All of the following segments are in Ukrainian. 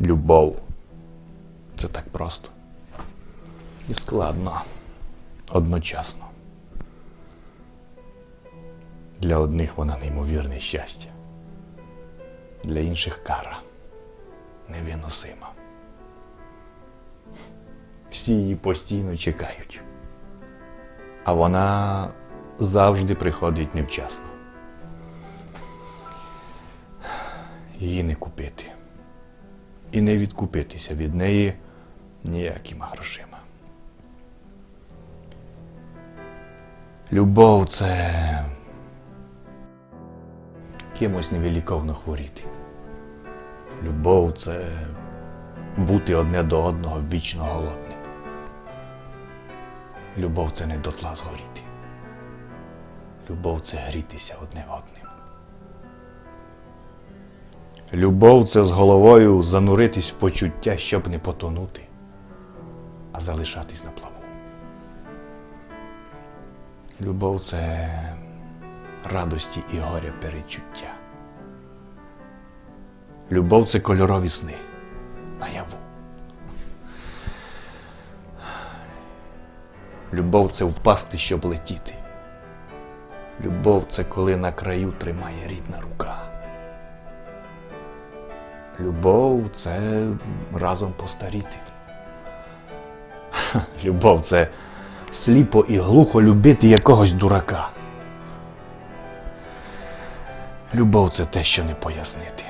Любов. Це так просто. І складно. Одночасно. Для одних вона неймовірне щастя, для інших кара невиносима. Всі її постійно чекають, а вона завжди приходить невчасно. Її не купити і не відкупитися від неї ніякими грошима. Любов це кимось невеликовно хворіти. Любов це бути одне до одного вічно голодним. Любов це не дотла згоріти. Любов це грітися одне одним. Любов це з головою зануритись в почуття, щоб не потонути, а залишатись на плаву. Любов це радості і горя перечуття. Любов це кольорові сни наяву. Любов це впасти, щоб летіти. Любов це коли на краю тримає рідна рука. Любов це разом постаріти. Любов це сліпо і глухо любити якогось дурака. Любов це те, що не пояснити.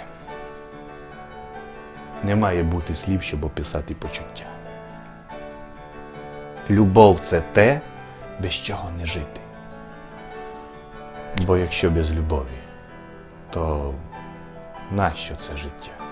Не має бути слів, щоб описати почуття. Любов це те, без чого не жити. Бо якщо без любові, то нащо це життя?